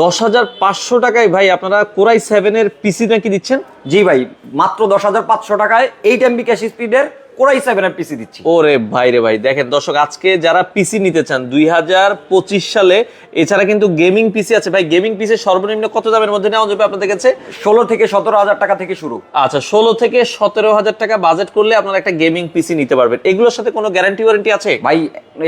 দশ হাজার পাঁচশো টাকায় ভাই আপনারা কোরাই সেভেনের পিসি নাকি দিচ্ছেন? জি ভাই, মাত্র দশ হাজার পাঁচশো টাকায় এইট এমবি ক্যাশ স্পিডের কোরাই সেভেনের পিসি দিচ্ছি। ওরে ভাই রে ভাই দেখেন দর্শক আজকে যারা পিসি নিতে চান দুই হাজার পঁচিশ সালে এছাড়া কিন্তু গেমিং পিসি আছে। ভাই গেমিং পিসি সর্বনিম্ন কত দামের মধ্যে নেওয়া যাবে আপনাদের কাছে? ষোলো থেকে সতেরো হাজার টাকা থেকে শুরু। আচ্ছা ষোলো থেকে সতেরো হাজার টাকা বাজেট করলে আপনারা একটা গেমিং পিসি নিতে পারবেন। এগুলোর সাথে কোনো গ্যারান্টি ওয়ারেন্টি আছে? ভাই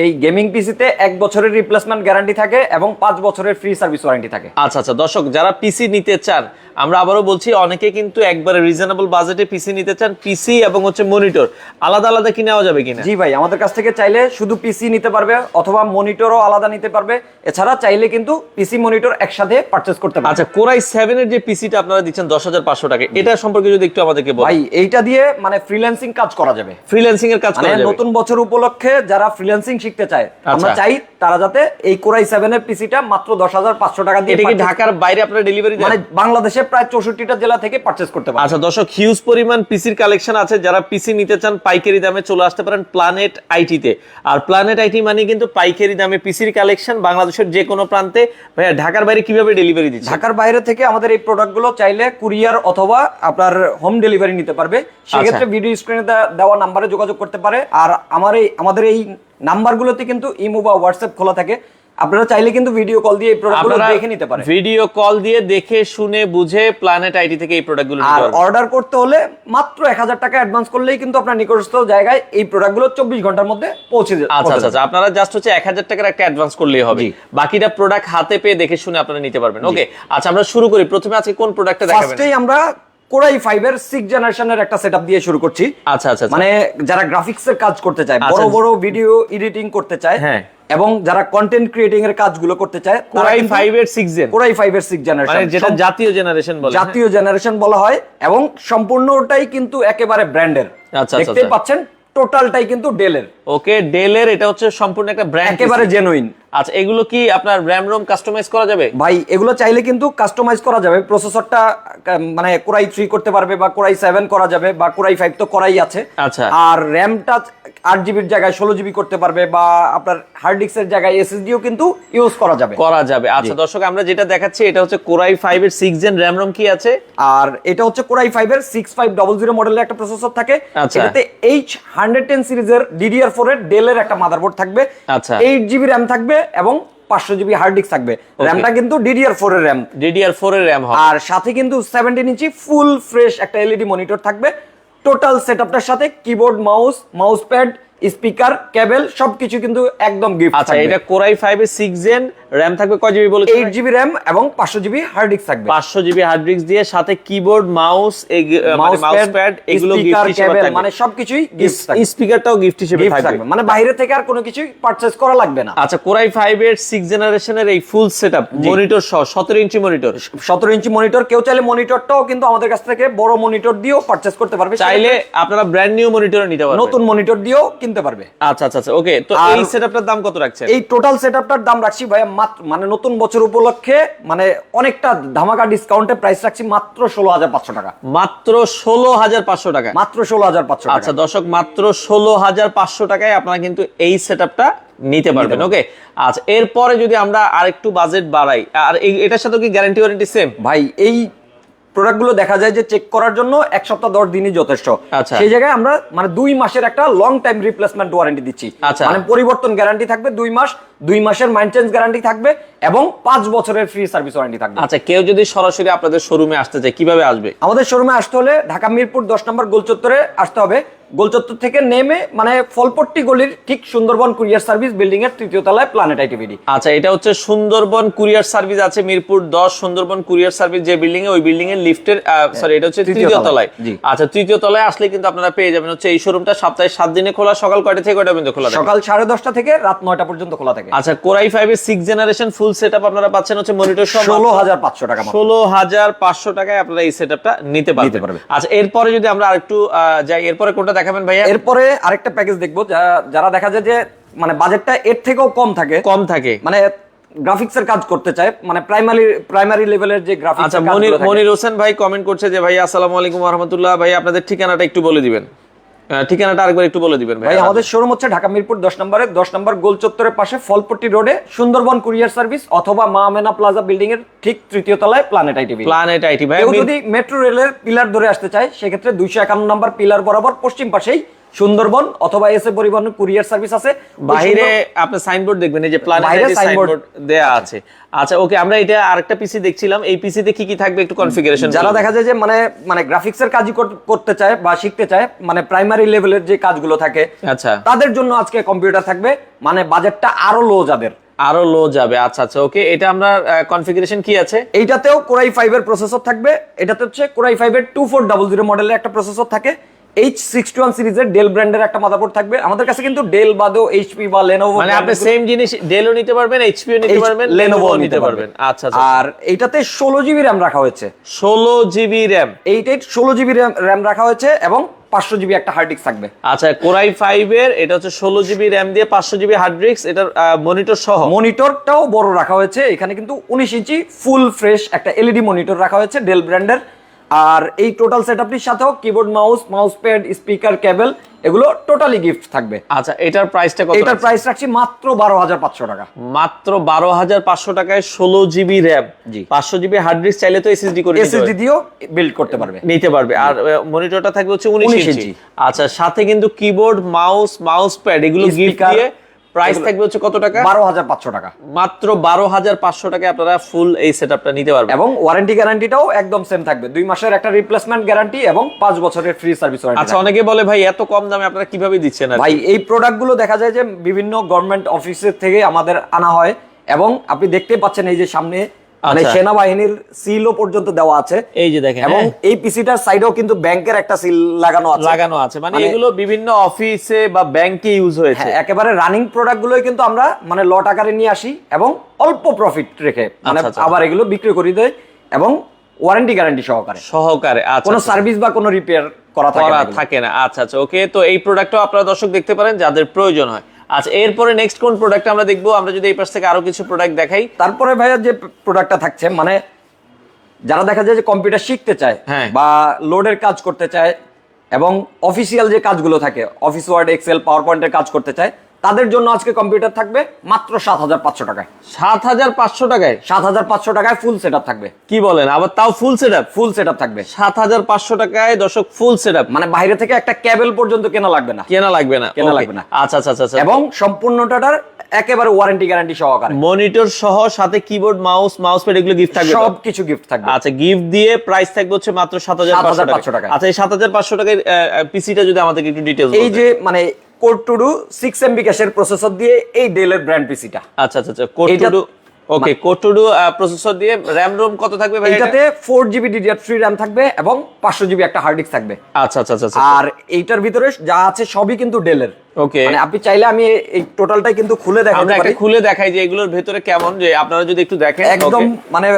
এই গেমিং পিসিতে এক বছরের রিপ্লেসমেন্ট গ্যারান্টি থাকে এবং পাঁচ বছরের ফ্রি সার্ভিস ওয়ারেন্টি থাকে। আচ্ছা আচ্ছা দর্শক যারা পিসি নিতে চান আমরা আবারও বলছি অনেকে কিন্তু একবারে রিজনেবল বাজেটে পিসি নিতে চান পিসি এবং হচ্ছে মনিটর আলাদা আলাদা কি নেওয়া যাবে কিনা? জি ভাই আমাদের কাছ থেকে চাইলে শুধু পিসি নিতে পারবে অথবা মনিটরও আলাদা নিতে পারবে। এছাড়া চাইলে কিন্তু পিসি মনিটর একসাথে করতে পারবে। আচ্ছা কোরাই সেভেন এর যে পিসিটা আপনারা দিচ্ছেন দশ হাজার পাঁচশো টাকা এটা সম্পর্কে যদি একটু আমাদেরকে বলেন। ভাই এইটা দিয়ে মানে ফ্রিল্যান্সিং কাজ করা যাবে। ফ্রিল্যান্সিং এর কাজ মানে করা যাবে। নতুন বছর উপলক্ষে যারা ফ্রিল্যান্সিং শিখতে চায় আমরা আচ্ছা। চাই তারা যাতে এই কোরাই সেভেন এর পিসিটা মাত্র দশ হাজার পাঁচশো টাকা দিয়ে এটা কি ঢাকার বাইরে আপনারা ডেলিভারি দেন? মানে বাংলাদেশে প্রায় চৌষট্টিটা জেলা থেকে পারচেস করতে পারবে। আচ্ছা দর্শক হিউজ পরিমাণ পিসির কালেকশন আছে। যারা পিসি নিতে চান পাইকারি দামে চলে আসতে পারেন প্ল্যানেট আইটিতে আর প্ল্যানেট আইটি মানে কিন্তু পাইকারি দামে পিসির কালেকশন বাংলাদেশের যে কোনো প্রান্তে। ভাইয়া ঢাকার বাইরে কীভাবে ডেলিভারি দিচ্ছে ঢাকার বাইরে থেকে আমাদের এই প্রোডাক্টগুলো চাইলে কুরিয়ার অথবা আপনার হোম ডেলিভারি নিতে পারবে। সেক্ষেত্রে ভিডিও স্ক্রিনে দেওয়া নাম্বারে যোগাযোগ করতে পারে। আর আমার এই আমাদের এই নাম্বারগুলোতে কিন্তু ইমো বা হোয়াটসঅ্যাপ খোলা থাকে। আপনারা চাইলে কিন্তু ভিডিও কল দিয়ে এই প্রোডাক্টগুলো দেখে নিতে পারেন। ভিডিও কল দিয়ে দেখে শুনে বুঝে প্ল্যানেট আইটি থেকে এই প্রোডাক্টগুলো আর অর্ডার করতে হলে মাত্র এক হাজার টাকা অ্যাডভান্স করলেই কিন্তু আপনার নিকটস্থ জায়গায় এই প্রোডাক্টগুলো চব্বিশ ঘণ্টার মধ্যে পৌঁছে যাবে আচ্ছা আচ্ছা আচ্ছা। আপনারা জাস্ট হচ্ছে এক হাজার টাকার একটা অ্যাডভান্স করলেই হবে। বাকিটা প্রোডাক্ট হাতে পেয়ে দেখে শুনে আপনারা নিতে পারবেন। ওকে আচ্ছা আমরা শুরু করি। প্রথমে আজকে কোন প্রোডাক্টটা দেখাবেন? ফার্স্টেই আমরা কোরাই ফাইভের সিক্স জেনারেশনের একটা সেটআপ দিয়ে শুরু করছি আচ্ছা আচ্ছা আচ্ছা। মানে যারা গ্রাফিক্স এর কাজ করতে চায় আচ্ছা। বড় বড় ভিডিও এডিটিং করতে চায় হ্যাঁ। এবং যারা কন্টেন্ট ক্রিয়েটিং এর কাজগুলো করতে চায় কোরাই ফাইভ এর সিক্স জেন কোরাই ফাইভের সিক্স মানে জেনারেশন যেটা জাতীয় জেনারেশন বলে? জাতীয় জেনারেশন বলা হয় এবং সম্পূর্ণটাই কিন্তু একেবারে ব্র্যান্ডের আচ্ছা, দেখতে আচ্ছা। পাচ্ছেন টোটালটাই কিন্তু ডেলের ওকে ডেলের এটা হচ্ছে সম্পূর্ণ একটা ব্র্যান্ড একেবারে জেনুইন আচ্ছা এগুলো কি আপনার র্যাম রোম কাস্টমাইজ করা যাবে? ভাই এগুলো চাইলে কিন্তু কাস্টমাইজ করা যাবে। প্রসেসরটা মানে কোরাই থ্রি করতে পারবে বা কোরাই সেভেন করা যাবে বা কোরাই ফাইভ তো করাই আছে। আচ্ছা। আর র্যামটা আট জিবির জায়গায় ষোলো জিবি করতে পারবে বা আপনার হার্ড ডিস্কের জায়গায় এসএসডিও কিন্তু ইউজ করা যাবে। করা যাবে। আচ্ছা দর্শক আমরা যেটা দেখাচ্ছি এটা হচ্ছে কোরাই ফাইভ এর সিক্স জেন র্যাম রোম কি আছে? আর এটা হচ্ছে কোরাই ফাইভ এর সিক্স ফাইভ ডবল জিরো মডেলের একটা প্রসেসর থাকে। আচ্ছা। এটাতে এইচ হান্ড্রেড টেন সিরিজের ডিডিআর ফোর এর ডেলের একটা মাদারবোর্ড থাকবে। আচ্ছা। এইট জিবি র্যাম থাকবে এবং পাঁচশো জিবি হার্ড ডিস্ক থাকবে। র্যামটা কিন্তু ডিডিআর ফোর এর র্যাম ডিডিআর ফোর এর র্যাম আর সাথে কিন্তু সেভেন্টিন ইঞ্চি ফুল ফ্রেশ একটা এলইডি মনিটর থাকবে। টোটাল সেট আপটার সাথে keyboard mouse mouse pad speaker cable সবকিছু কিন্তু একদম গিফট আচ্ছা এটা কোরাই ফাইভ এর সিক্স জেন র্যাম থাকবে কয় জিবি বলেছেন এইট জিবি র্যাম এবং পাঁচশো জিবি হার্ড ডিস্ক থাকবে। পাঁচশো জিবি হার্ড ডিস্ক দিয়ে সাথে keyboard mouse mouse mouse pad এগুলো গিফট হিসেবে কেবল মানে সবকিছুই গিফট থাকবে। স্পিকারটাও গিফট হিসেবে থাকবে। থাকবে। মানে বাইরে থেকে আর কোনো কিছুই পারচেজ করা লাগবে না। আচ্ছা কোরাই ফাইভ এর সিক্স জেনারেশনের এই ফুল সেটআপ মনিটর সহ সতেরো ইঞ্চি মনিটর সতেরো ইঞ্চি মনিটর কেউ চাইলে মনিটরটাও কিন্তু আমাদের কাছ থেকে বড় মনিটর দিয়েও পারচেজ করতে পারবে। চাইলে আপনারা ব্র্যান্ড নিউ মনিটর নিতে পারবেন। নতুন মনিটর দিয়েও কিনতে পারবে। আচ্ছা আচ্ছা আচ্ছা ওকে তো এই সেটআপটার দাম কত রাখছেন? এই টোটাল সেটআপটার দাম রাখছি ভাইয়া মাত্র মানে নতুন বছর উপলক্ষে মানে অনেকটা ধামাকা ডিসকাউন্টে প্রাইস রাখছি মাত্র ষোলো হাজার পাঁচশো টাকা। মাত্র ষোলো হাজার পাঁচশো টাকা। মাত্র ষোলো হাজার পাঁচশো আচ্ছা দর্শক মাত্র ষোলো হাজার পাঁচশো টাকায় আপনারা কিন্তু এই সেটআপটা নিতে পারবেন ওকে আচ্ছা এরপরে যদি আমরা আরেকটু বাজেট বাড়াই আর এটার সাথে কি গ্যারান্টি ওয়ারেন্টি সেম ভাই এই প্রোডাক্টগুলো দেখা যায় যে চেক করার জন্য এক সপ্তাহ দশ দিনই যথেষ্ট। আচ্ছা। সেই জায়গায় আমরা মানে দুই মাসের একটা লং টাইম রিপ্লেসমেন্ট ওয়ারেন্টি দিচ্ছি। আচ্ছা। মানে পরিবর্তন গ্যারান্টি থাকবে দুই মাস দুই মাসের মাইন্টেন্স গ্যারান্টি থাকবে এবং পাঁচ বছরের ফ্রি সার্ভিস ওয়ারেন্টি থাকবে। আচ্ছা কেউ যদি সরাসরি আপনাদের শোরুমে আসতে চায় কীভাবে আসবে? আমাদের শোরুমে আসতে হলে ঢাকা মিরপুর দশ নম্বর গোলচত্বরে আসতে হবে। গোলচত্বর থেকে নেমে মানে ফলপট্টি গলির ঠিক সুন্দরবন কুরিয়ার সার্ভিস বিল্ডিং এর তৃতীয় তলায় প্ল্যানেট আইটিভিডি আচ্ছা এটা হচ্ছে সুন্দরবন কুরিয়ার সার্ভিস আছে মিরপুর দশ সুন্দরবন কুরিয়ার সার্ভিস যে বিল্ডিং এ ওই বিল্ডিং এর লিফটের সরি এটা হচ্ছে তৃতীয় তলায়। আচ্ছা তৃতীয় তলায় আসলে কিন্তু আপনারা পেয়ে যাবেন হচ্ছে এই শোরুমটা সপ্তাহে সাত দিনে খোলা সকাল কয়টা থেকে কয়টা পর্যন্ত খোলা থাকে? সকাল সাড়ে দশটা থেকে রাত নয়টা পর্যন্ত খোলা থাকে। আচ্ছা কোরাই ফাইভ এর six generation full set up আপনারা পাচ্ছেন হচ্ছে মনিটর সহ ষোলো হাজার পাঁচশো টাকা ষোলো হাজার পাঁচশো টাকায় আপনারা এই সেট আপটা নিতে পারবেন। পারবেন। আচ্ছা এরপরে যদি আমরা আরেকটু যাই এরপরে কোনটা দেখাবেন ভাইয়া। এরপরে আরেকটা প্যাকেজ দেখব যারা দেখা যায় যে মানে বাজেটটা এর থেকেও কম থাকে কম থাকে। মানে গ্রাফিক্স এর কাজ করতে চায় মানে প্রাইমারি প্রাইমারি লেভেলের যে গ্রাফিক্স আচ্ছা মনির মনির হোসেন ভাই কমেন্ট করছে যে ভাই আসসালামু আলাইকুম রহমতুল্লাহ। ভাই আপনাদের ঠিকানাটা একটু বলে দিবেন। ঠিকানাটা আরেকবার একটু বলে দিবেন ভাই আমাদের শোরুম হচ্ছে ঢাকা মিরপুর দশ নম্বরে দশ নম্বর গোল চত্বরের পাশে ফলপট্টি রোডে সুন্দরবন কুরিয়ার সার্ভিস অথবা মা মেনা প্লাজা বিল্ডিং এর ঠিক তৃতীয় তলায় প্ল্যানেট আইটি প্ল্যানেট আইটি ভাই যদি মেট্রো রেলের পিলার ধরে আসতে চায় সেক্ষেত্রে দুইশো একান্ন নম্বর পিলার বরাবর পশ্চিম পাশেই সুন্দরবন অথবা এস পরিবহন কুরিয়ার সার্ভিস আছে। বাইরে আপনি সাইনবোর্ড দেখবেন এই যে প্ল্যানেট বাইরে আইটি signboard সাইনবোর্ড দেয়া আছে। আচ্ছা ওকে আমরা এটা আরেকটা পিসি দেখছিলাম। এই পিসিতে কি কি থাকবে একটু কনফিগারেশন যারা দেখা যায় যে মানে মানে গ্রাফিক্স এর কাজই করতে চায় বা শিখতে চায় মানে প্রাইমারি লেভেলের যে কাজগুলো থাকে আচ্ছা। তাদের জন্য আজকে কম্পিউটার থাকবে। মানে বাজেটটা আরও লো যাদের। আরও লো যাবে। আচ্ছা আচ্ছা ওকে এটা আমরা কনফিগারেশন কি আছে? এইটাতেও কোরাই ফাইভ এর প্রসেসর থাকবে। এটাতে হচ্ছে কোরাই ফাইভ এর টু ফোর ডাবল জিরো মডেলের একটা প্রসেসর থাকে। এইচ সিক্সটি ওয়ান সিরিজের ডেল ব্র্যান্ডের একটা মাদারবোর্ড থাকবে। আমাদের কাছে কিন্তু ডেল বাদেও এইচপি বা লেনোভো মানে আপনি সেম জিনিস ডেলও নিতে পারবেন এইচপিও নিতে পারবেন লেনোভো নিতে পারবেন। আচ্ছা আচ্ছা আর এইটাতে ষোলো জিবি র্যাম রাখা হয়েছে। ষোলো জিবি র্যাম এইটাই ষোলো জিবি র্যাম রাখা হয়েছে এবং পাঁচশো জিবি একটা হার্ড ডিস্ক থাকবে। আচ্ছা কোরাই ফাইভ এর এটা হচ্ছে ষোলো জিবি র্যাম দিয়ে পাঁচশো জিবি হার্ড ডিস্ক এটার মনিটর সহ। মনিটরটাও বড় রাখা হয়েছে। এখানে কিন্তু উনিশ ইঞ্চি ফুল ফ্রেশ একটা এলইডি মনিটর রাখা হয়েছে ডেল ব্র্যান্ডের আর এই টোটাল সেট সেটআপটির সাথেও keyboard mouse mouse pad speaker cable এগুলো টোটালি গিফট থাকবে। আচ্ছা এটার প্রাইসটা কত এটার প্রাইস রাখছি মাত্র বারো হাজার পাঁচশো টাকা। মাত্র বারো হাজার পাঁচশো টাকায় ষোলো জিবি র্যাম জি। পাঁচশো জিবি হার্ড ডিস্ক চাইলে তো এসএসডি করে এসএসডি। দিয়েও বিল্ড করতে পারবে। নিতে পারবে। আর মনিটরটা থাকবে হচ্ছে উনিশ 19 ইঞ্চি ইঞ্চি। আচ্ছা সাথে কিন্তু কিবোর্ড মাউস মাউস প্যাড এগুলো গিফট দিয়ে প্রাইস থাকবে হচ্ছে কত টাকা? বারো হাজার পাঁচশো টাকা। মাত্র বারো হাজার পাঁচশো টাকায় আপনারা ফুল এই সেট আপটা নিতে পারবেন। এবং ওয়ারেন্টি গ্যারান্টিটাও একদম সেম থাকবে। দুই মাসের একটা রিপ্লেসমেন্ট গ্যারান্টি এবং পাঁচ বছরের ফ্রি সার্ভিস আচ্ছা অনেকে বলে ভাই এত কম দামে আপনারা কীভাবে দিচ্ছেন ভাই এই প্রোডাক্টগুলো দেখা যায় যে বিভিন্ন গভর্নমেন্ট অফিসের থেকে আমাদের আনা হয় এবং আপনি দেখতে পাচ্ছেন এই যে সামনে মানে আচ্ছা। সেনাবাহিনীর সিলও পর্যন্ত দেওয়া আছে। এই যে দেখেন এবং হ্যাঁ, এই পিসিটার সাইডেও কিন্তু ব্যাংকের একটা সিল লাগানো আছে। লাগানো আছে। মানে মানে- এগুলো বিভিন্ন অফিসে বা ব্যাংকে ইউজ হয়েছে। হ্যাঁ একেবারে রানিং প্রোডাক্ট গুলোই কিন্তু আমরা মানে লট আকারে নিয়ে আসি এবং অল্প প্রফিট রেখে মানে আচ্ছা, আচ্ছা। আবার এগুলো বিক্রি করে দেয় এবং ওয়ারেন্টি গ্যারান্টি সহকারে। সহকারে আচ্ছা কোনো। সার্ভিস বা কোনো রিপেয়ার করা থাকে না থাকে না। আচ্ছা আচ্ছা। ওকে তো এই প্রোডাক্টটাও আপনারা দর্শক দেখতে পারেন যাদের প্রয়োজন হয়। আচ্ছা এরপরে নেক্সট কোন প্রোডাক্ট আমরা দেখব আমরা যদি এই পাশ থেকে আরও কিছু প্রোডাক্ট দেখাই তারপরে ভাইয়া যে প্রোডাক্টটা থাকছে মানে যারা দেখা যায় যে কম্পিউটার শিখতে চায় হ্যাঁ। বা লোডের কাজ করতে চায় এবং অফিসিয়াল যে কাজগুলো থাকে অফিস ওয়ার্ড এক্সেল পাওয়ার পয়েন্টের কাজ করতে চায় তাদের জন্য আজকে কম্পিউটার থাকবে মাত্র সাত হাজার পাঁচশো টাকায়। সাত হাজার পাঁচশো টাকায়? সাত হাজার পাঁচশো টাকায় ফুল সেট থাকবে। কি বলেন? আবার তাও full set up full set থাকবে। সাত হাজার পাঁচশো টাকায় দর্শক ফুল সেট আপ মানে বাইরে থেকে একটা ক্যাবেল পর্যন্ত কেনা লাগবে না। কেনা লাগবে না। কেনা লাগবে না। আচ্ছা আচ্ছা আচ্ছা। এবং সম্পূর্ণটার একেবারে ওয়ারেন্টি গ্যারান্টি সহকারে। মনিটর সহ সাথে কিবোর্ড মাউস মাউস প্যাড এগুলো গিফট থাকবে? সব কিছু গিফট থাকবে। আচ্ছা গিফট দিয়ে প্রাইস থাকবে হচ্ছে মাত্র সাত হাজার পাঁচশো 7,500 টাকা। আচ্ছা এই সাত হাজার পাঁচশো টাকায় পিসিটা যদি আমাদেরকে একটু ডিটেইলস এই যে মানে কোড টু ডু 6 এমবি ক্যাশের প্রসেসর দিয়ে এই ডেলের ব্র্যান্ড পিসিটা আচ্ছা আচ্ছা আচ্ছা core two duo okay core two duo processor দিয়ে র্যাম রোম কত থাকবে ভাই এটা? এইটাতে four GB DDR three RAM থাকবে এবং পাঁচশো জিবি একটা হার্ড ডিস্ক থাকবে। আচ্ছা আচ্ছা আচ্ছা আচ্ছা। আর এইটার ভিতরে যা আছে সবই কিন্তু ডেলের ওকে মানে আপনি চাইলে আমি এই টোটালটাই কিন্তু খুলে আমরা দেখাতে একটা খুলে দেখাই যে এগুলোর ভেতরে কেমন যে আপনারা যদি একটু দেখেন একদম মানে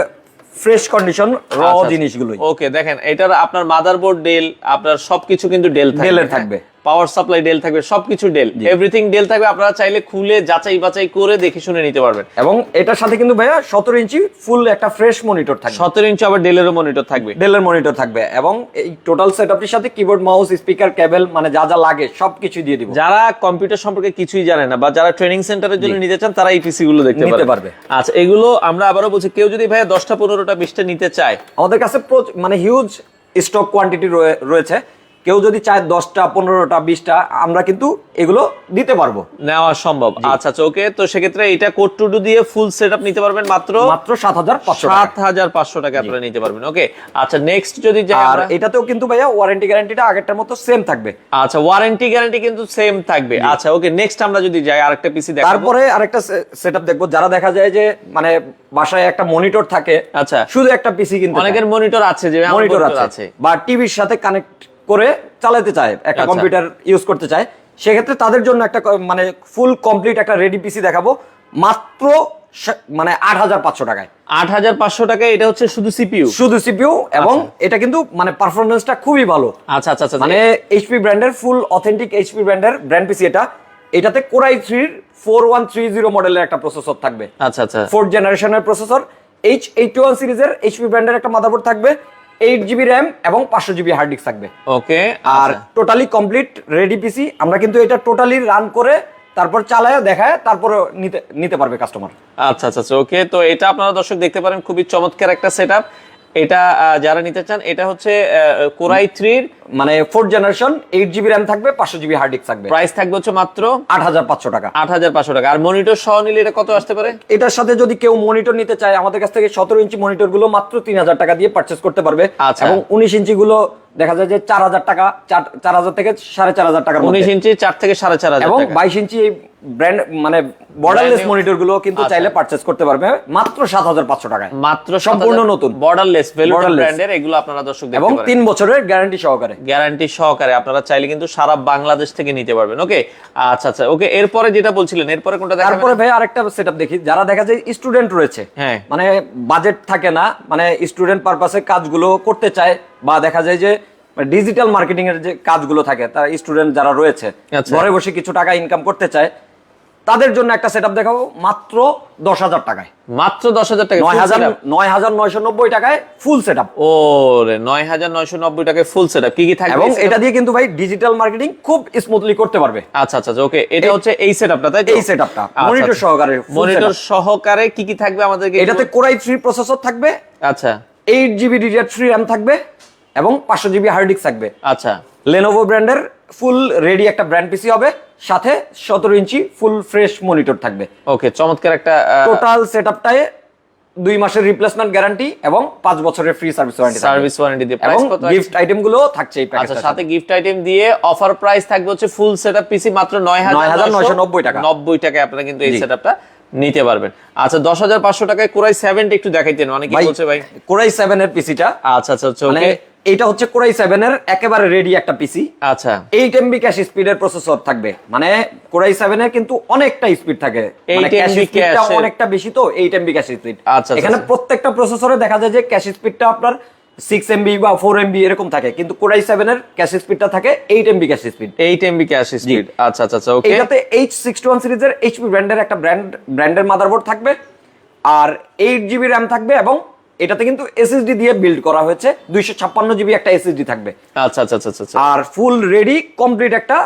ফ্রেশ কন্ডিশন র জিনিসগুলোই। ওকে দেখেন এটার আপনার মাদারবোর্ড ডেল আপনার সবকিছু কিন্তু ডেল থাকবে এর থাকবে। পাওয়ার সাপ্লাই ডেল থাকবে সবকিছু ডেল। এভরিথিং ডেল থাকবে আপনারা চাইলে খুলে যাচাই বাছাই করে দেখে শুনে নিতে পারবেন। এবং এটার সাথে কিন্তু ভাইয়া সতেরো ইঞ্চি ফুল একটা ফ্রেশ মনিটর থাকবে। সতেরো ইঞ্চি আবার ডেলেরও মনিটর থাকবে। ডেলের মনিটর থাকবে এবং এই টোটাল সেটআপটির সাথে কিবোর্ড মাউস স্পিকার কেবল মানে যা যা লাগে সবকিছু দিয়ে দিব। যারা কম্পিউটার সম্পর্কে কিছুই জানে না বা যারা ট্রেনিং সেন্টারের জন্য নিতে চান তারা এই পিসি গুলো দেখতে পারবে। আচ্ছা এগুলো আমরা আবারও বলছি কেউ যদি ভাইয়া দশটা পনেরোটা বিশটা নিতে চায় আমাদের কাছে মানে হিউজ স্টক কোয়ান্টিটি রয়েছে। কেউ যদি চায় দশটা পনেরোটা বিশটা আমরা কিন্তু এগুলো দিতে পারব। নেওয়া সম্ভব। আচ্ছা আচ্ছা ওকে তো সেক্ষেত্রে এটা কোড টুডু দিয়ে ফুল সেট নিতে পারবেন মাত্র? মাত্র সাত হাজার পাঁচশো সাত হাজার পাঁচশো টাকা আপনারা নিতে পারবেন ওকে। আচ্ছা নেক্সট যদি আর এটাতেও কিন্তু ভাইয়া ওয়ারেন্টি গ্যারান্টিটা আগেরটার মতো সেম থাকবে। আচ্ছা ওয়ারেন্টি গ্যারান্টি কিন্তু সেম থাকবে। আচ্ছা ওকে নেক্সট আমরা যদি যাই আরেকটা পিসি দেখাবো। তারপরে আরেকটা সেটআপ দেখব। যারা দেখা যায় যে মানে বাসায় একটা মনিটর থাকে আচ্ছা। শুধু একটা পিসি কিন্তু অনেকের মনিটর আছে যে মনিটর আছে। বা টিভির সাথে কানেক্ট করে চালাতে চায় একটা আচ্ছা। কম্পিউটার ইউজ করতে চায়। সেক্ষেত্রে তাদের জন্য একটা মানে ফুল কমপ্লিট একটা রেডি পিসি দেখাবো মাত্র মানে আট হাজার পাঁচশো টাকায়। আট হাজার পাঁচশো টাকা এটা হচ্ছে শুধু সিপিইউ শুধু সিপিইউ এবং এটা কিন্তু মানে পারফরমেন্সটা খুবই ভালো। আচ্ছা আচ্ছা আচ্ছা। মানে এইচপি ব্র্যান্ডের ফুল অথেন্টিক এইচপি ব্র্যান্ডের ব্র্যান্ড পিসি এটা। এটাতে কোরাই থ্রির ফোর ওয়ান থ্রি জিরো মডেলের একটা প্রসেসর থাকবে। আচ্ছা আচ্ছা। ফোর্থ জেনারেশনের প্রসেসর এইচ এইট ওয়ান সিরিজের এইচপি ব্র্যান্ডের একটা মাদারবোর্ড থাকবে। এইট জিবি র্যাম এবং পাঁচশো জিবি হার্ড ডিস্ক থাকবে। ওকে আর টোটালি কমপ্লিট রেডি পিসি আমরা কিন্তু এটা টোটালি রান করে তারপর চালায় দেখায় তারপর নিতে নিতে পারবে কাস্টমার আচ্ছা আচ্ছা আচ্ছা ওকে তো এটা আপনারা দর্শক দেখতে পারেন খুবই চমৎকার একটা সেটআপ এটা যারা নিতে চান এটা হচ্ছে কোরাই থ্রির মানে fourth generation eight GB RAM থাকবে পাঁচশো জিবি হার্ড ডিস্ক থাকবে। প্রাইস থাকবে হচ্ছে মাত্র আট হাজার পাঁচশো টাকা। আট হাজার পাঁচশো টাকা। আর মনিটর সহ নিলে এটা কত আসতে পারে? এটার সাথে যদি কেউ মনিটর নিতে চায় আমাদের কাছ থেকে সতেরো ইঞ্চি মনিটরগুলো মাত্র তিন হাজার টাকা দিয়ে পারচেস করতে পারবে। আচ্ছা। এবং উনিশ ইঞ্চি গুলো দেখা যায় যে চার হাজার টাকা চার হাজার থেকে সাড়ে চার হাজার টাকা উনিশ ইঞ্চি চার থেকে সাড়ে চার হাজার এবং বাইশ ইঞ্চি ব্র্যান্ড মানে বর্ডারলেস মনিটরগুলো কিন্তু আচ্ছা। চাইলে করতে পারবে। মাত্র সাত হাজার পাঁচশো টাকায়। মাত্র সম্পূর্ণ নতুন। বর্ডারলেস ভেলুট ব্র্যান্ডের এগুলো আপনারা দর্শক এবং বছরের গ্যারান্টি সহকারে। গ্যারান্টি সহকারে আপনারা চাইলে কিন্তু সারা বাংলাদেশ থেকে নিতে পারবেন। ওকে আচ্ছা আচ্ছা। ওকে এরপরে যেটা বলছিলেন এরপরে কোনটা দেখাবেন? তারপরে ভাই আরেকটা সেটআপ দেখি। যারা দেখা যায় স্টুডেন্ট রয়েছে হ্যাঁ। মানে বাজেট থাকে না মানে স্টুডেন্ট পারপাসে কাজগুলো করতে চায় বা দেখা যায় যে ডিজিটাল মার্কেটিং এর যে কাজগুলো থাকে তারা স্টুডেন্ট যারা রয়েছে আচ্ছা। ঘরে বসে কিছু টাকা ইনকাম করতে চায় তাদের জন্য একটা সেটআপ দেখাবো মাত্র দশ হাজার টাকায়। মাত্র দশ হাজার টাকা নয় হাজার নয় হাজার নয়শো নব্বই টাকায় ফুল সেটআপ ও রে নয় হাজার নয়শো নব্বই টাকায় ফুল সেট আপ কি কি থাকবে এবং এটা দিয়ে কিন্তু ভাই ডিজিটাল মার্কেটিং খুব স্মুথলি করতে পারবে। আচ্ছা আচ্ছা ওকে এটা হচ্ছে এই সেটআপটা তাই তো? এই সেটআপটা আচ্ছা, মনিটর আচ্ছা। সহকারে মনিটর সহকারে কি কি থাকবে আমাদেরকে এটাতে কোরাই থ্রি প্রসেসর থাকবে আচ্ছা। Eight GB DDR three RAM থাকবে এবং পাঁচশো জিবি হার্ড ডিস্ক থাকবে। আচ্ছা। লেনোভো ব্র্যান্ডের ফুল রেডি একটা ব্র্যান্ড পিসি হবে সাথে সতেরো ইঞ্চি ফুল ফ্রেশ মনিটর থাকবে। ওকে চমৎকার একটা টোটাল সেট আপটায় দুই মাসের রিপ্লেসমেন্ট গ্যারান্টি এবং পাঁচ বছরের free service warranty service warranty দিয়ে এবং? গিফট আইটেমগুলো থাকছে এই আচ্ছা সাথে গিফট আইটেম দিয়ে অফার প্রাইস থাকবে হচ্ছে ফুল সেটআপ পিসি মাত্র নয় হাজার 9,990 টাকা। নব্বই টাকায় আপনারা কিন্তু এই। সেটআপটা নিতে পারবেন। আচ্ছা দশ হাজার পাঁচশো টাকায় কোরাই সেভেনটা একটু দেখাইতেন অনেকে বলছে ভাই। কোরাই সেভেন এর পিসিটা আচ্ছা আচ্ছা আচ্ছা মানে ওকে এটা হচ্ছে কোরাই সেভেন এর একেবারে রেডি একটা পিসি আচ্ছা। এইট এমবি ক্যাশ স্পিডের প্রসেসর থাকবে। মানে কোরাই সেভেন এর কিন্তু অনেকটা স্পিড থাকে। 8 মানে অনেকটা বেশি তো এইট এমবি ক্যাশ স্পিড আচ্ছা, এখানে আচ্ছা। প্রত্যেকটা প্রসেসরে দেখা যায় যে ক্যাশ স্পিডটা আপনার সিক্স এমবি বা ফোর এমবি এরকম থাকে। কিন্তু কোরাই সেভেন এর ক্যাশ স্পিডটা থাকে eight MB cache speed eight MB cache speed আচ্ছা আচ্ছা আচ্ছা ওকে এইটাতে এইচ সিক্সটি ওয়ান সিরিজের এইচপি ব্র্যান্ডের একটা ব্র্যান্ড ব্র্যান্ডের মাদারবোর্ড থাকবে। আর এইট জিবি র্যাম থাকবে এবং এটাতে কিন্তু এসএসডি দিয়ে বিল্ড করা হয়েছে। দুইশো ছাপ্পান্ন জিবি একটা এসএসডি থাকবে। আচ্ছা আচ্ছা আচ্ছা আচ্ছা আর ফুল রেডি কমপ্লিট একটা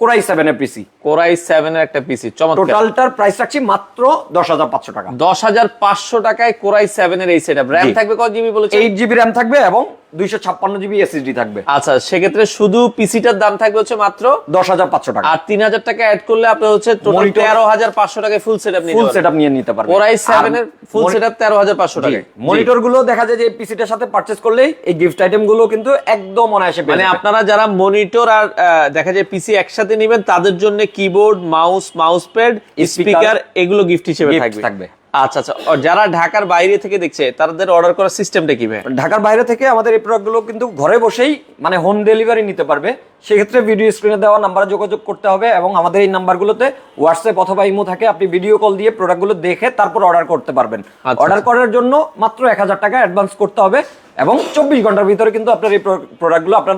কোরাই সেভেন এর পিসি কোরাই সেভেন এর একটা পিসি চমৎকার। টোটালটার প্রাইস রাখছি মাত্র দশ হাজার পাঁচশো টাকা। দশ হাজার পাঁচশো টাকায় কোরাই সেভেন এর এই সেটআপ র্যাম থাকবে কত জিবি বলেছে এইট জিবি র্যাম থাকবে এবং দুইশো ছাপ্পান্ন জিবি এসএসডি থাকবে। আচ্ছা সেক্ষেত্রে শুধু পিসিটার দাম থাকবে হচ্ছে মাত্র দশ হাজার পাঁচশো টাকা। আর তিন হাজার টাকা অ্যাড করলে আপনার হচ্ছে টোটাল তেরো হাজার পাঁচশো টাকায় ফুল সেটআপ নিতে ফুল পারবেন। সেট নিয়ে নিতে পারবে কোরাই সেভেন এর ফুল মনি- সেটআপ তেরো হাজার পাঁচশো টাকায়। মনিটরগুলো দেখা যায় যে পিসিটার সাথে পারচেজ করলেই এই গিফট আইটেমগুলো কিন্তু একদম অনায়াসে মানে আপনারা যারা মনিটর আর দেখা যায় পিসি একসাথে নেবেন তাদের জন্য keyboard mouse mouse pad speaker এগুলো গিফট হিসেবে থাকবে। আচ্ছা আচ্ছা যারা ঢাকার বাইরে থেকে দেখছে তাদের অর্ডার করার সিস্টেমটা কি ভাই? ঢাকার বাইরে থেকে আমাদের এই প্রোডাক্টগুলো কিন্তু ঘরে বসেই মানে হোম ডেলিভারি নিতে পারবে। সেক্ষেত্রে ভিডিও স্ক্রিনে দেওয়া নাম্বারে যোগাযোগ করতে হবে এবং আমাদের এই নাম্বারগুলোতে হোয়াটসঅ্যাপ অথবা ইমো থাকে। আপনি ভিডিও কল দিয়ে প্রোডাক্টগুলো দেখে তারপর অর্ডার করতে পারবেন। আচ্ছা, অর্ডার আচ্ছা। করার জন্য মাত্র এক হাজার টাকা অ্যাডভান্স করতে হবে এবং চব্বিশ ঘণ্টার ভিতরে কিন্তু আপনার এই প্রোডাক্টগুলো আপনার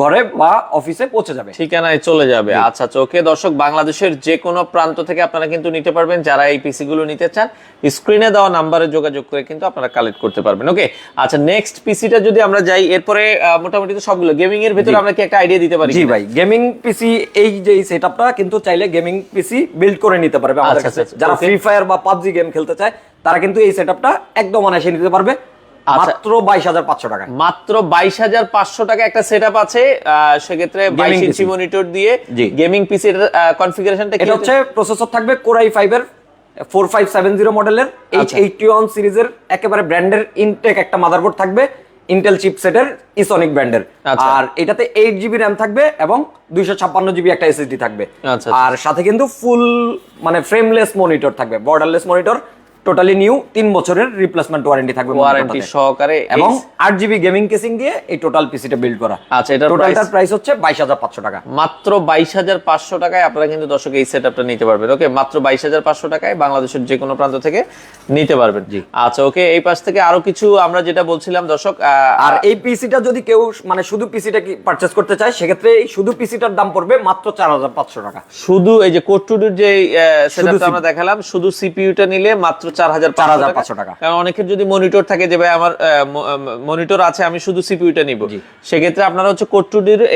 ঘরে বা অফিসে পৌঁছে যাবে। ঠিকানায় চলে যাবে। আচ্ছা আচ্ছা ওকে দর্শক বাংলাদেশের যে কোনো প্রান্ত থেকে আপনারা কিন্তু নিতে পারবেন। যারা এই পিসি গুলো নিতে চান স্ক্রিনে দেওয়া নাম্বারে যোগাযোগ করে কিন্তু আপনারা কালেক্ট করতে পারবেন। ওকে আচ্ছা নেক্সট পিসিটা যদি আমরা যাই এরপরে মোটামুটি তো সবগুলো। গেমিং এর ভিতরে আমরা কি একটা আইডিয়া দিতে পারি জি ভাই গেমিং পিসি এই যে সেটআপটা কিন্তু চাইলে গেমিং পিসি বিল্ড করে নিতে পারবে আমাদের আচ্ছা, কাছে। আচ্ছা, যারা ফ্রি ফায়ার বা পাবজি গেম খেলতে চায় তারা কিন্তু এই সেটআপটা একদম অনায়াসে নিতে পারবে। আচ্ছা। মাত্র বাইশ হাজার পাঁচশো টাকা মাত্র বাইশ হাজার পাঁচশো টাকা একটা সেট আপ আছে সেক্ষেত্রে বাইশ ইঞ্চি মনিটর দিয়ে। গেমিং পিসি কনফিগারেশনটা এটা হচ্ছে প্রসেসর থাকবে কোরাই ফাইভের ফোর ফাইভ সেভেন জিরো মডেলের এইচ আচ্ছা। এইটটি ওয়ান সিরিজের একেবারে ব্র্যান্ডের ইনটেক একটা মাদারবোর্ড থাকবে ইন্টেল চিপসেটের ইসনিক ব্র্যান্ডের আচ্ছা। আর এটাতে এইট জিবি র্যাম থাকবে এবং দুইশো ছাপ্পান্ন জিবি একটা এসএসডি থাকবে আচ্ছা, আচ্ছা। আর সাথে কিন্তু ফুল মানে ফ্রেমলেস মনিটর থাকবে বর্ডারলেস মনিটর টোটালি নিউ তিন বছরের রিপ্লেসমেন্ট ওয়ারেন্টি থাকবে ওয়ারেন্টি সহকারে এবং আট জিবি গেমিং কেসিং দিয়ে এই টোটাল পিসিটা বিল্ড করা। আচ্ছা, এটার টোটালটার প্রাইস হচ্ছে বাইশ হাজার পাঁচশো টাকা। মাত্র বাইশ হাজার পাঁচশো টাকায় আপনারা কিন্তু দর্শক এই সেট আপটা নিতে পারবেন। ওকে মাত্র বাইশ হাজার পাঁচশো টাকায় বাংলাদেশের যে কোনো প্রান্ত থেকে নিতে পারবেন। জি। আচ্ছা ওকে এই পাশ থেকে আরও কিছু আমরা যেটা বলছিলাম দর্শক আর এই পিসিটা যদি কেউ মানে শুধু পিসিটা কি পারচেস করতে চায় সেক্ষেত্রে এই শুধু পিসিটার দাম পড়বে মাত্র চার হাজার পাঁচশো টাকা। শুধু এই যে কোড টুডুর যে সেটআপটা আমরা দেখালাম শুধু সিপিইউটা নিলে মাত্র চার হাজার 4,500 টাকা। কারণ অনেকের যদি মনিটর থাকে যে ভাই আমার মনিটর আছে আমি শুধু সিপিইউটা নিব। সেক্ষেত্রে আপনারা হচ্ছে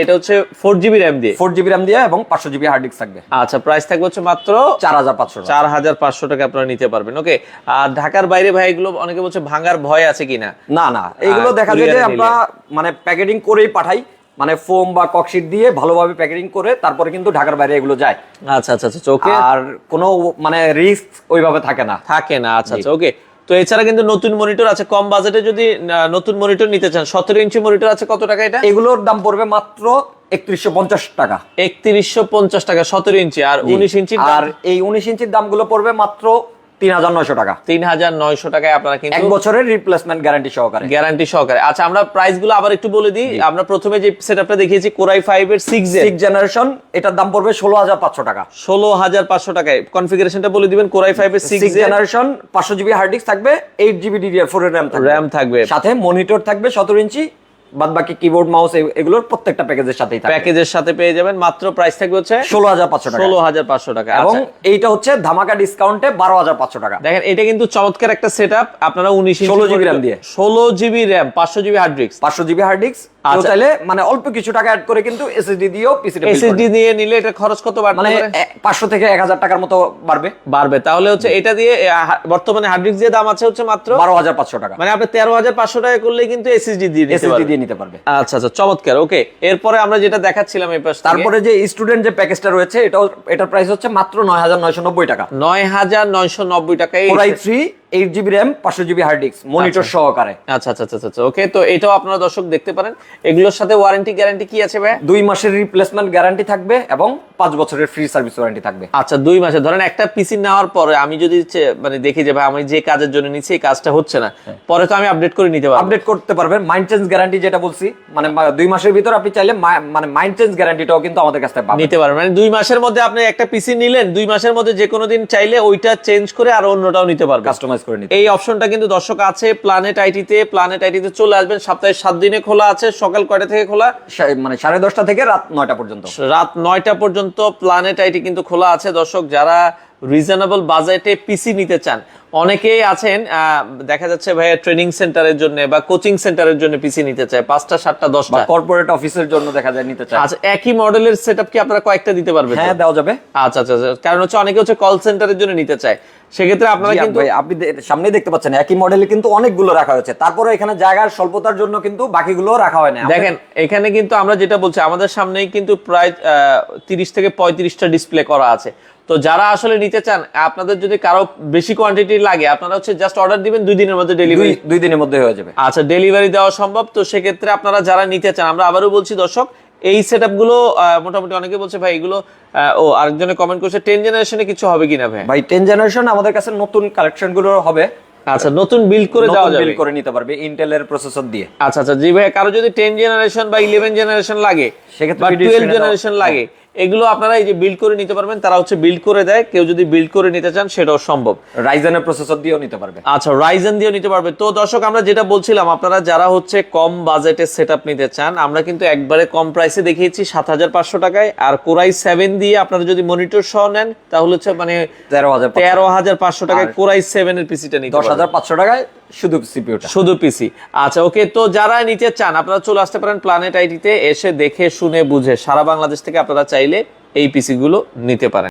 এটা হচ্ছে ফোর জিবি র্যাম দিয়ে। ফোর জিবি র্যাম দিয়ে এবং পাঁচশো জিবি হার্ড ডিস্ক থাকবে। আচ্ছা প্রাইস থাকবে হচ্ছে মাত্র চার হাজার পাঁচশো চার হাজার পাঁচশো টাকা আপনারা নিতে পারবেন। ওকে আর ঢাকার বাইরে ভাই এগুলো অনেকে বলছে ভাঙার ভয় আছে কিনা? না না এগুলো দেখা যায় যে আমরা মানে প্যাকেটিং করেই পাঠাই। মানে ফোম বা ককশিট দিয়ে ভালোভাবে প্যাকেটিং করে তারপরে কিন্তু ঢাকার বাইরে এগুলো যায়। আচ্ছা আচ্ছা আচ্ছা ওকে। আর কোনো মানে রিস্ক ওইভাবে থাকে না। থাকে না আচ্ছা আচ্ছা ওকে। তো এছাড়া কিন্তু নতুন মনিটর আছে কম বাজেটে যদি নতুন মনিটর নিতে চান সতেরো ইঞ্চি মনিটর আছে কত টাকা এটা? এগুলোর দাম পড়বে মাত্র একত্রিশশো পঞ্চাশ টাকা। একত্রিশশো পঞ্চাশ টাকা সতেরো ইঞ্চি আর উনিশ ইঞ্চি আর এই উনিশ ইঞ্চির দামগুলো পড়বে মাত্র তিন হাজার নয়শো টাকা। তিন হাজার নয়শো টাকায় আপনারা এক বছরের রিপ্লেসমেন্ট গ্যারান্টি সহকারে। গ্যারান্টি সহকারে। আচ্ছা আমরা আবার একটু বলে দিই। আমরা প্রথমে যে সেটআপটা দেখিয়েছি কোরাই ফাইভ এর সিক্স সিক্স জেনারেশন এটার দাম পড়বে ষোলো হাজার পাঁচশো টাকা। ষোলো হাজার পাঁচশো টাকায়। কনফিগারেশনটা বলে দিবেন কোরাই ফাইভ এর সিক্স জেনারেশন পাঁচশো জিবি হার্ড ডিস্ক থাকবে eight GB DDR four RAM থাকবে। র্যাম থাকবে। সাথে মনিটর থাকবে সতেরো ইঞ্চি বাদ বাকি কিবোর্ড মাউস এগুলোর প্রত্যেকটা প্যাকেজের সাথেই থাকে প্যাকেজের সাথে পেয়ে যাবেন মাত্র প্রাইস থাকবে হচ্ছে ষোলো হাজার পাঁচশো টাকা। ষোলো হাজার পাঁচশো টাকা এবং আচ্ছা। এইটা হচ্ছে ধামাকা ডিসকাউন্টে বারো হাজার পাঁচশো টাকা। দেখেন এটা কিন্তু চমৎকার একটা সেট আপ আপনারা উনিশ ষোলো জিবি র্যাম দিয়ে। ষোলো জিবি র্যাম পাঁচশো জিবি হার্ড ডিস্ক পাঁচশো জিবি হার্ড ডিস্ক আচ্ছা। চাইলে মানে অল্প কিছু টাকা অ্যাড করে কিন্তু এসএসডি দিয়েও পিসিটা এসএসডি দিয়ে নিলে এটা খরচ কত বাড়তে মানে পারে পাঁচশো থেকে এক হাজার টাকার মতো বাড়বে। বাড়বে। তাহলে হচ্ছে এটা দিয়ে বর্তমানে হার্ড ডিস্ক দিয়ে দাম আছে হচ্ছে মাত্র বারো হাজার পাঁচশো টাকা। মানে আপনি তেরো হাজার পাঁচশো টাকা করলে কিন্তু এসএসডি দিয়ে এসএসডি দিয়ে নিতে পারবে। আচ্ছা আচ্ছা চমৎকার। ওকে এরপরে আমরা যেটা দেখাচ্ছিলাম এই পাশ তারপরে যে স্টুডেন্ট যে প্যাকেজটা রয়েছে এটাও এটার প্রাইস হচ্ছে মাত্র নয় হাজার নয়শো নব্বই টাকা। নয় হাজার নয়শো নব্বই এইট জিবি র্যাম পাঁচশো জিবি হার্ড ডিস্ক মনিটর সহকারে। আচ্ছা আচ্ছা আচ্ছা আচ্ছা। ওকে তো এটাও আপনারা দর্শক দেখতে পারেন। এগুলোর সাথে ওয়ারেন্টি গ্যারান্টি কি আছে ভাই দুই মাসের রিপ্লেসমেন্ট গ্যারান্টি থাকবে এবং পাঁচ বছরের ফ্রি সার্ভিস ওয়ারেন্টি থাকবে। আচ্ছা দুই মাসে ধরেন একটা পিসি নেওয়ার পরে আমি যদি মানে দেখি যে ভাই আমি যে কাজের জন্য নিচ্ছি এই কাজটা হচ্ছে না। পরে তো আমি আপডেট করে নিতে পারব। আপডেট করতে পারবেন। মাইন্ড চেঞ্জ গ্যারান্টি যেটা বলছি মানে দুই মাসের ভিতর আপনি চাইলে মানে মাইন্ড চেঞ্জ গ্যারান্টিটাও কিন্তু আমাদের কাছ থেকে নিতে পারবেন। মানে দুই মাসের মধ্যে আপনি একটা পিসি নিলেন দুই মাসের মধ্যে যে কোনো দিন চাইলে ওইটা চেঞ্জ করে আর অন্যটাও নিতে পারবেন। কাস্টমাইজ করে নিতে এই অপশনটা কিন্তু দর্শক আছে প্ল্যানেট আইটিতে প্ল্যানেট আইটিতে চলে আসবেন। সপ্তাহে সাত দিনে খোলা আছে। সকাল কয়টা থেকে খোলা? মানে সাড়ে দশটা থেকে রাত নয়টা পর্যন্ত। রাত নয়টা পর্যন্ত প্ল্যানেট আইটি কিন্তু খোলা আছে। দর্শক যারা রিজনেবল বাজেটে পিসি নিতে চান অনেকেই আছেন দেখা যাচ্ছে ভাইয়া ট্রেনিং সেন্টারের জন্য বা কোচিং সেন্টারের জন্য পিসি নিতে চায় পাঁচটা সাতটা দশটা। কর্পোরেট অফিসের জন্য দেখা যায় নিতে চায়। আচ্ছা একই মডেলের সেটআপ কি আপনারা কয়েকটা দিতে পারবেন হ্যাঁ দেওয়া যাবে। আচ্ছা আচ্ছা আচ্ছা। কারণ হচ্ছে অনেকে হচ্ছে কল সেন্টারের জন্য নিতে চায়। সেক্ষেত্রে আপনারা কিন্তু আপনি সামনেই দেখতে পাচ্ছেন একই মডেলে কিন্তু অনেকগুলো রাখা হয়েছে। তারপরে এখানে জায়গার স্বল্পতার জন্য কিন্তু বাকিগুলো রাখা হয় না। দেখেন এখানে কিন্তু আমরা যেটা বলছি আমাদের সামনেই কিন্তু প্রায় তিরিশ থেকে পঁয়ত্রিশটা ডিসপ্লে করা আছে। তো যারা আসলে নিতে চান আপনাদের যদি কারও বেশি কোয়ান্টিটি লাগে আপনারা হচ্ছে জাস্ট অর্ডার দিবেন দুই দিনের মধ্যে ডেলিভারি দুই দিনের মধ্যে হয়ে যাবে। আচ্ছা ডেলিভারি দেওয়া সম্ভব। তো সেক্ষেত্রে আপনারা যারা নিতে চান আমরা আবারও বলছি দর্শক এই সেটগুলো মোটামুটি অনেকে বলছে ভাই এগুলো ও আরেকজনে কমেন্ট করছে টেন জেনারেশনে কিছু হবে কিনা ভাই? ভাই টেন জেনারেশন আমাদের কাছে নতুন কালেকশনগুলো হবে। আচ্ছা নতুন বিল্ড করে দেওয়া যাবে। বিল করে নিতে পারবে ইন্টেলের প্রসেসর দিয়ে। আচ্ছা আচ্ছা জি ভাই কারও যদি টেন জেনারেশন বা ইলেভেন জেনারেশন লাগে সেক্ষেত্রে বা video টুয়েলভ screen এ দাও। জেনারেশন লাগে এগুলো আপনারা এই যে বিল্ড করে নিতে পারবেন তারা হচ্ছে বিল্ড করে দেয়। কেউ যদি বিল্ড করে নিতে চান সেটাও সম্ভব। রাইজেনের প্রসেসর দিয়েও নিতে পারবে। আচ্ছা রাইজেন দিয়েও নিতে পারবে। তো দর্শক আমরা যেটা বলছিলাম আপনারা যারা হচ্ছে কম বাজেটে সেট নিতে চান আমরা কিন্তু একবারে কম প্রাইসে দেখিয়েছি সাত হাজার পাঁচশো টাকায়। আর কোরাই সেভেন দিয়ে আপনারা যদি মনিটর সহ নেন তাহলে হচ্ছে মানে তেরো হাজার তেরো হাজার পাঁচশো টাকায় কোরাই সেভেন এর পিসিটা নিতে দশ পারবেন। হাজার পাঁচশো টাকায় শুধু সিপিউটা শুধু পিসি আচ্ছা ওকে তো যারা নিতে চান আপনারা চলে আসতে পারেন প্ল্যানেট আইটিতে এসে দেখে শুনে বুঝে সারা বাংলাদেশ থেকে আপনারা চাইলে এই পিসিগুলো নিতে পারেন।